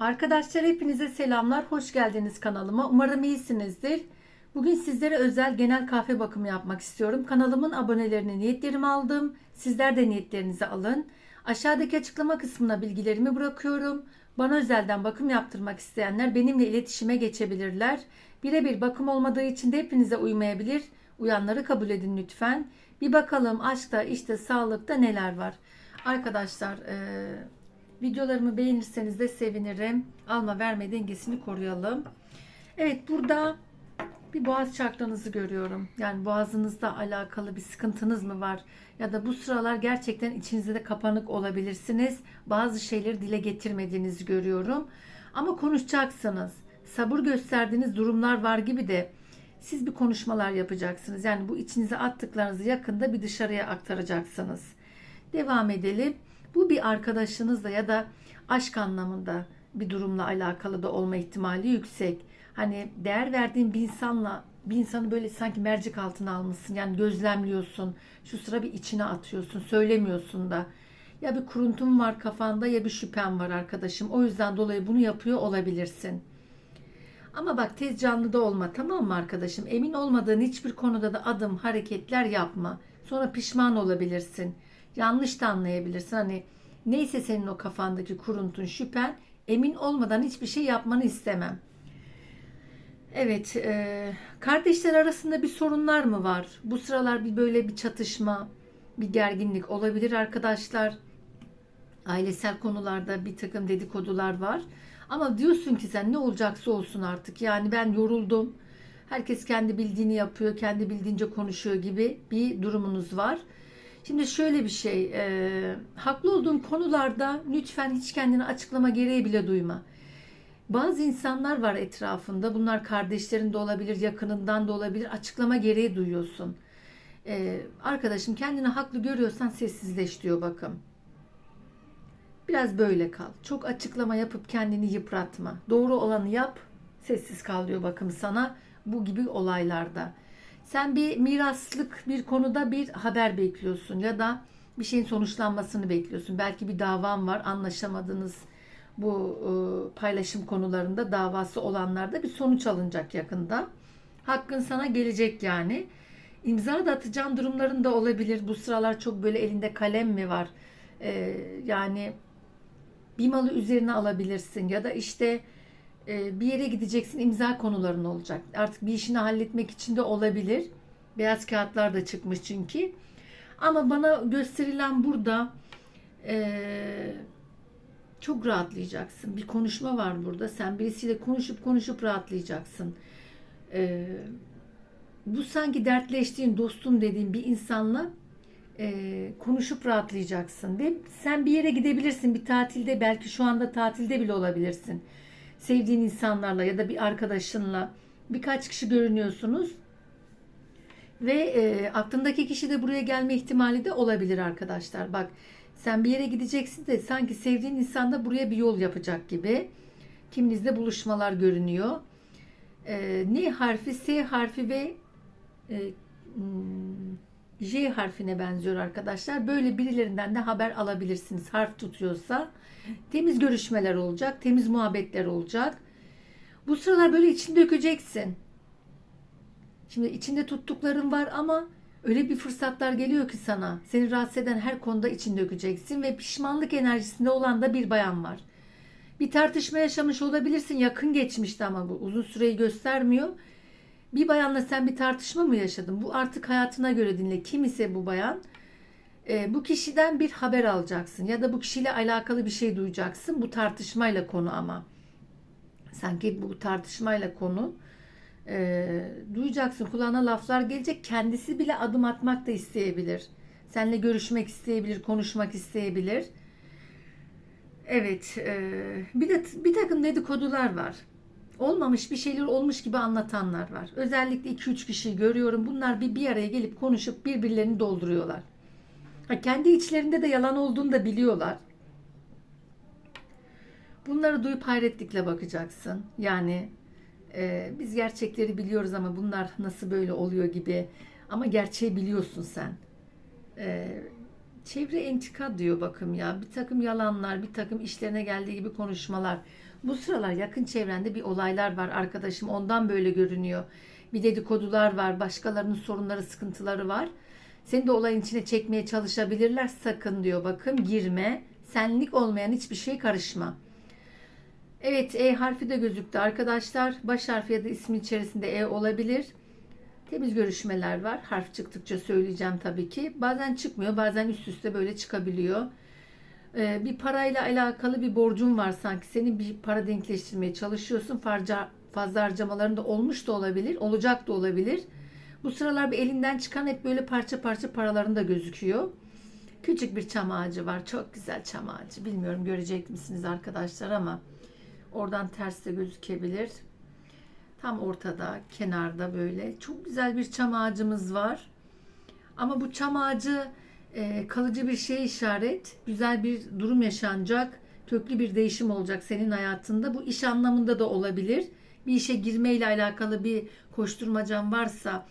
Arkadaşlar hepinize selamlar. Hoş geldiniz kanalıma. Umarım iyisinizdir. Bugün sizlere özel genel kahve bakımı yapmak istiyorum. Kanalımın abonelerini niyetlerimi aldım. Sizler de niyetlerinizi alın. Aşağıdaki açıklama kısmına bilgilerimi bırakıyorum. Bana özelden bakım yaptırmak isteyenler benimle iletişime geçebilirler. Birebir bakım olmadığı için de hepinize uymayabilir. Uyanları kabul edin lütfen. Bir bakalım aşkta, işte, sağlıkta neler var. Arkadaşlar, eee Videolarımı beğenirseniz de sevinirim. Alma verme dengesini koruyalım. Evet burada bir boğaz çakranızı görüyorum. Yani boğazınızla alakalı bir sıkıntınız mı var? Ya da bu sıralar gerçekten içinizde de kapanık olabilirsiniz. Bazı şeyleri dile getirmediğinizi görüyorum. Ama konuşacaksınız. Sabır gösterdiğiniz durumlar var gibi de siz bir konuşmalar yapacaksınız. Yani bu içinize attıklarınızı yakında bir dışarıya aktaracaksınız. Devam edelim. Bu bir arkadaşınızla ya da aşk anlamında bir durumla alakalı da olma ihtimali yüksek. Hani değer verdiğin bir insanla bir insanı böyle sanki mercek altına almışsın. Yani gözlemliyorsun. Şu sıra bir içine atıyorsun. Söylemiyorsun da. Ya bir kuruntun var kafanda ya bir şüphen var arkadaşım. O yüzden dolayı bunu yapıyor olabilirsin. Ama bak tez canlı da olma tamam mı arkadaşım? Emin olmadığın hiçbir konuda da adım, hareketler yapma. Sonra pişman olabilirsin yanlış da anlayabilirsin. Hani neyse senin o kafandaki kuruntun, şüphen emin olmadan hiçbir şey yapmanı istemem. Evet, e, kardeşler arasında bir sorunlar mı var? Bu sıralar bir böyle bir çatışma, bir gerginlik olabilir arkadaşlar. Ailesel konularda bir takım dedikodular var. Ama diyorsun ki sen ne olacaksa olsun artık. Yani ben yoruldum. Herkes kendi bildiğini yapıyor, kendi bildiğince konuşuyor gibi bir durumunuz var. Şimdi şöyle bir şey, e, haklı olduğun konularda lütfen hiç kendini açıklama gereği bile duyma. Bazı insanlar var etrafında, bunlar kardeşlerin de olabilir, yakınından da olabilir, açıklama gereği duyuyorsun. E, arkadaşım kendini haklı görüyorsan sessizleş diyor bakım. Biraz böyle kal. Çok açıklama yapıp kendini yıpratma. Doğru olanı yap, sessiz kal diyor bakım sana bu gibi olaylarda. Sen bir miraslık bir konuda bir haber bekliyorsun ya da bir şeyin sonuçlanmasını bekliyorsun. Belki bir davan var, anlaşamadığınız bu e, paylaşım konularında davası olanlarda bir sonuç alınacak yakında. Hakkın sana gelecek yani. İmza da atacağın durumların da olabilir. Bu sıralar çok böyle elinde kalem mi var? E, yani bir malı üzerine alabilirsin ya da işte bir yere gideceksin imza konuların olacak. Artık bir işini halletmek için de olabilir. Beyaz kağıtlar da çıkmış çünkü. Ama bana gösterilen burada e, çok rahatlayacaksın. Bir konuşma var burada. Sen birisiyle konuşup konuşup rahatlayacaksın. E, bu sanki dertleştiğin, dostum dediğin bir insanla e, konuşup rahatlayacaksın. Ve sen bir yere gidebilirsin. Bir tatilde belki şu anda tatilde bile olabilirsin sevdiğin insanlarla ya da bir arkadaşınla birkaç kişi görünüyorsunuz. Ve e, aklındaki kişi de buraya gelme ihtimali de olabilir arkadaşlar. Bak sen bir yere gideceksin de sanki sevdiğin insan da buraya bir yol yapacak gibi. Kiminizde buluşmalar görünüyor. E, ne harfi, S harfi ve e, hmm, J harfine benziyor arkadaşlar. Böyle birilerinden de haber alabilirsiniz. Harf tutuyorsa temiz görüşmeler olacak, temiz muhabbetler olacak. Bu sıralar böyle içinde dökeceksin. Şimdi içinde tuttukların var ama öyle bir fırsatlar geliyor ki sana. Seni rahatsız eden her konuda içinde dökeceksin ve pişmanlık enerjisinde olan da bir bayan var. Bir tartışma yaşamış olabilirsin yakın geçmişti ama bu uzun süreyi göstermiyor. Bir bayanla sen bir tartışma mı yaşadın? Bu artık hayatına göre dinle. Kim ise bu bayan e, bu kişiden bir haber alacaksın ya da bu kişiyle alakalı bir şey duyacaksın. Bu tartışmayla konu ama. Sanki bu tartışmayla konu e, duyacaksın. Kulağına laflar gelecek. Kendisi bile adım atmak da isteyebilir. Seninle görüşmek isteyebilir, konuşmak isteyebilir. Evet, e, bir de bir takım dedikodular var olmamış bir şeyler olmuş gibi anlatanlar var. Özellikle 2-3 kişi görüyorum. Bunlar bir bir araya gelip konuşup birbirlerini dolduruyorlar. Ha, kendi içlerinde de yalan olduğunu da biliyorlar. Bunları duyup hayretlikle bakacaksın. Yani e, biz gerçekleri biliyoruz ama bunlar nasıl böyle oluyor gibi. Ama gerçeği biliyorsun sen. E, çevre entika diyor bakım ya. Bir takım yalanlar, bir takım işlerine geldiği gibi konuşmalar. Bu sıralar yakın çevrende bir olaylar var arkadaşım. Ondan böyle görünüyor. Bir dedikodular var. Başkalarının sorunları, sıkıntıları var. Seni de olayın içine çekmeye çalışabilirler. Sakın diyor bakın girme. Senlik olmayan hiçbir şey karışma. Evet E harfi de gözüktü arkadaşlar. Baş harfi ya da ismin içerisinde E olabilir. Temiz görüşmeler var. Harf çıktıkça söyleyeceğim tabii ki. Bazen çıkmıyor, bazen üst üste böyle çıkabiliyor. Ee, bir parayla alakalı bir borcun var sanki. Senin bir para denkleştirmeye çalışıyorsun. Farca, fazla harcamaların da olmuş da olabilir, olacak da olabilir. Bu sıralar bir elinden çıkan hep böyle parça parça paraların da gözüküyor. Küçük bir çam ağacı var. Çok güzel çam ağacı. Bilmiyorum görecek misiniz arkadaşlar ama oradan ters de gözükebilir. Tam ortada, kenarda böyle çok güzel bir çam ağacımız var. Ama bu çam ağacı e, kalıcı bir şey işaret. Güzel bir durum yaşanacak. Köklü bir değişim olacak senin hayatında. Bu iş anlamında da olabilir. Bir işe girmeyle alakalı bir koşturmacan varsa,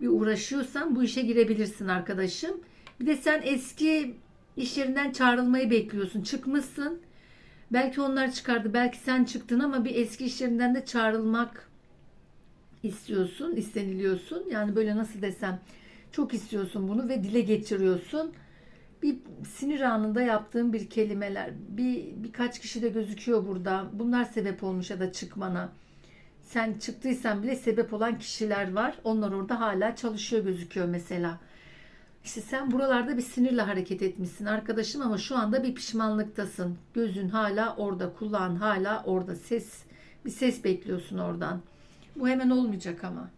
bir uğraşıyorsan bu işe girebilirsin arkadaşım. Bir de sen eski iş yerinden çağrılmayı bekliyorsun. Çıkmışsın. Belki onlar çıkardı, belki sen çıktın ama bir eski iş yerinden de çağrılmak istiyorsun, isteniliyorsun. Yani böyle nasıl desem çok istiyorsun bunu ve dile getiriyorsun. Bir sinir anında yaptığın bir kelimeler, bir birkaç kişi de gözüküyor burada. Bunlar sebep olmuş ya da çıkmana. Sen çıktıysan bile sebep olan kişiler var. Onlar orada hala çalışıyor gözüküyor mesela. İşte sen buralarda bir sinirle hareket etmişsin arkadaşım ama şu anda bir pişmanlıktasın. Gözün hala orada, kulağın hala orada. Ses, bir ses bekliyorsun oradan. Bu hemen olmayacak ama.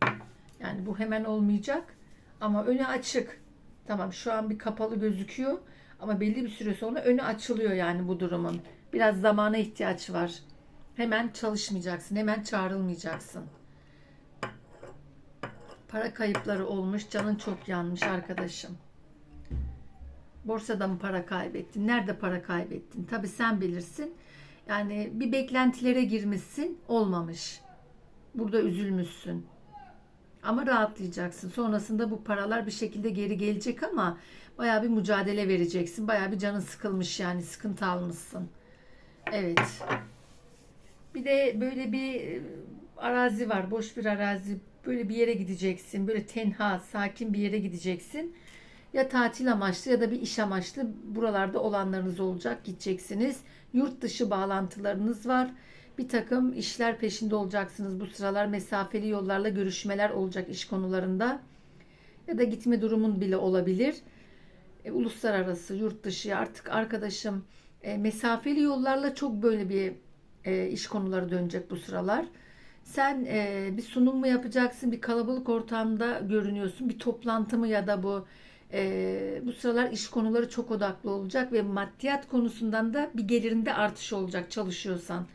Yani bu hemen olmayacak ama önü açık. Tamam şu an bir kapalı gözüküyor ama belli bir süre sonra önü açılıyor yani bu durumun. Biraz zamana ihtiyaç var. Hemen çalışmayacaksın, hemen çağrılmayacaksın. Para kayıpları olmuş, canın çok yanmış arkadaşım. Borsada mı para kaybettin? Nerede para kaybettin? Tabii sen bilirsin. Yani bir beklentilere girmişsin, olmamış. Burada üzülmüşsün. Ama rahatlayacaksın. Sonrasında bu paralar bir şekilde geri gelecek ama bayağı bir mücadele vereceksin. Bayağı bir canın sıkılmış yani sıkıntı almışsın. Evet. Bir de böyle bir e, arazi var. Boş bir arazi. Böyle bir yere gideceksin. Böyle tenha, sakin bir yere gideceksin. Ya tatil amaçlı ya da bir iş amaçlı buralarda olanlarınız olacak. Gideceksiniz. Yurt dışı bağlantılarınız var bir takım işler peşinde olacaksınız. Bu sıralar mesafeli yollarla görüşmeler olacak iş konularında. Ya da gitme durumun bile olabilir. E, uluslararası, yurt dışı artık arkadaşım e, mesafeli yollarla çok böyle bir e, iş konuları dönecek bu sıralar. Sen e, bir sunum mu yapacaksın, bir kalabalık ortamda görünüyorsun, bir toplantı mı ya da bu e, bu sıralar iş konuları çok odaklı olacak ve maddiyat konusundan da bir gelirinde artış olacak çalışıyorsan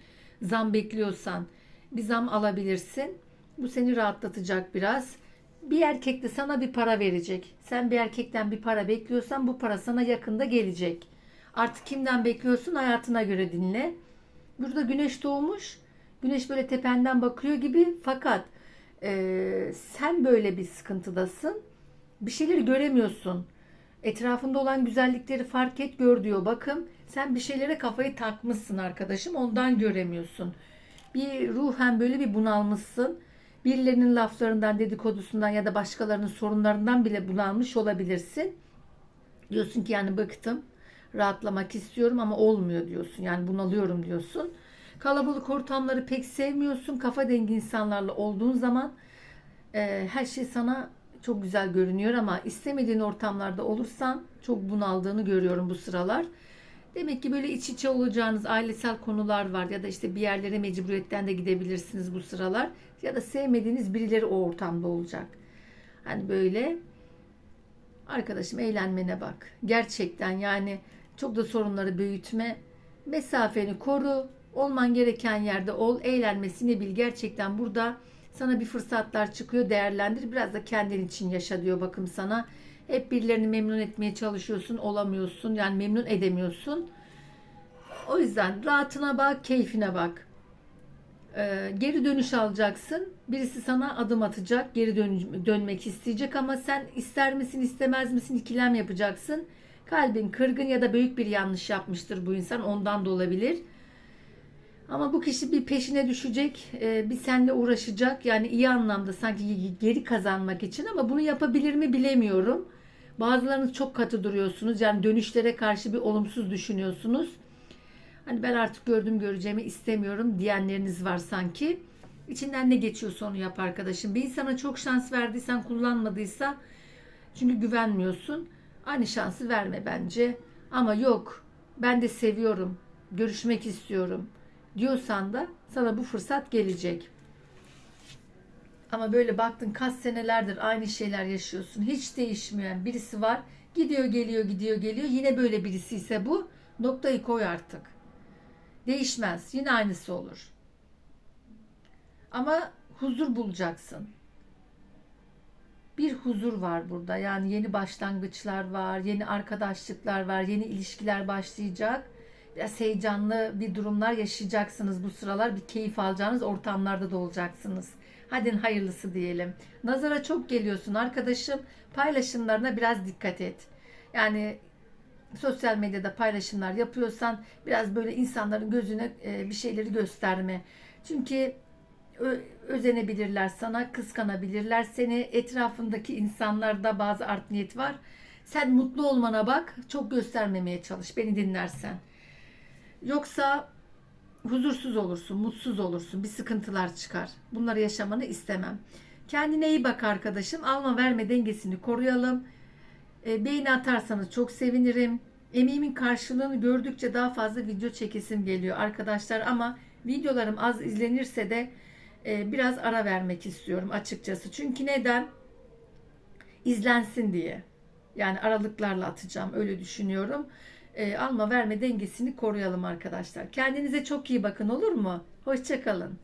zam bekliyorsan bir zam alabilirsin. Bu seni rahatlatacak biraz. Bir erkek de sana bir para verecek. Sen bir erkekten bir para bekliyorsan bu para sana yakında gelecek. Artık kimden bekliyorsun hayatına göre dinle. Burada güneş doğmuş. Güneş böyle tependen bakıyor gibi fakat e, sen böyle bir sıkıntıdasın. Bir şeyleri göremiyorsun. Etrafında olan güzellikleri fark et gör diyor bakım. Sen bir şeylere kafayı takmışsın arkadaşım ondan göremiyorsun. Bir ruhen böyle bir bunalmışsın. Birilerinin laflarından, dedikodusundan ya da başkalarının sorunlarından bile bunalmış olabilirsin. Diyorsun ki yani bıktım, rahatlamak istiyorum ama olmuyor diyorsun. Yani bunalıyorum diyorsun. Kalabalık ortamları pek sevmiyorsun. Kafa dengi insanlarla olduğun zaman e, her şey sana çok güzel görünüyor ama istemediğin ortamlarda olursan çok bunaldığını görüyorum bu sıralar. Demek ki böyle iç içe olacağınız ailesel konular var ya da işte bir yerlere mecburiyetten de gidebilirsiniz bu sıralar ya da sevmediğiniz birileri o ortamda olacak. Hani böyle arkadaşım eğlenmene bak. Gerçekten yani çok da sorunları büyütme. Mesafeni koru. Olman gereken yerde ol. Eğlenmesini bil. Gerçekten burada sana bir fırsatlar çıkıyor. Değerlendir. Biraz da kendin için yaşa diyor bakım sana. Hep birilerini memnun etmeye çalışıyorsun, olamıyorsun. Yani memnun edemiyorsun. O yüzden rahatına bak, keyfine bak. Ee, geri dönüş alacaksın. Birisi sana adım atacak, geri dön dönmek isteyecek ama sen ister misin, istemez misin ikilem yapacaksın. Kalbin kırgın ya da büyük bir yanlış yapmıştır bu insan. Ondan da olabilir. Ama bu kişi bir peşine düşecek, e, bir seninle uğraşacak. Yani iyi anlamda sanki geri kazanmak için ama bunu yapabilir mi bilemiyorum. Bazılarınız çok katı duruyorsunuz. Yani dönüşlere karşı bir olumsuz düşünüyorsunuz. Hani ben artık gördüm göreceğimi istemiyorum diyenleriniz var sanki. İçinden ne geçiyorsa onu yap arkadaşım. Bir insana çok şans verdiysen kullanmadıysa çünkü güvenmiyorsun. Aynı şansı verme bence. Ama yok ben de seviyorum, görüşmek istiyorum diyorsan da sana bu fırsat gelecek. Ama böyle baktın kaç senelerdir aynı şeyler yaşıyorsun. Hiç değişmeyen birisi var. Gidiyor geliyor gidiyor geliyor. Yine böyle birisi ise bu. Noktayı koy artık. Değişmez. Yine aynısı olur. Ama huzur bulacaksın. Bir huzur var burada. Yani yeni başlangıçlar var, yeni arkadaşlıklar var, yeni ilişkiler başlayacak. Biraz heyecanlı bir durumlar yaşayacaksınız bu sıralar. Bir keyif alacağınız ortamlarda da olacaksınız. Hadi hayırlısı diyelim. Nazara çok geliyorsun arkadaşım. Paylaşımlarına biraz dikkat et. Yani sosyal medyada paylaşımlar yapıyorsan biraz böyle insanların gözüne e, bir şeyleri gösterme. Çünkü özenebilirler sana, kıskanabilirler seni. Etrafındaki insanlarda bazı art niyet var. Sen mutlu olmana bak, çok göstermemeye çalış beni dinlersen. Yoksa huzursuz olursun, mutsuz olursun, bir sıkıntılar çıkar. Bunları yaşamanı istemem. Kendine iyi bak arkadaşım. Alma verme dengesini koruyalım. E, beğeni atarsanız çok sevinirim. Emeğimin karşılığını gördükçe daha fazla video çekesim geliyor arkadaşlar ama videolarım az izlenirse de e, biraz ara vermek istiyorum açıkçası. Çünkü neden? İzlensin diye. Yani aralıklarla atacağım öyle düşünüyorum. E, alma verme dengesini koruyalım arkadaşlar. Kendinize çok iyi bakın olur mu? Hoşçakalın.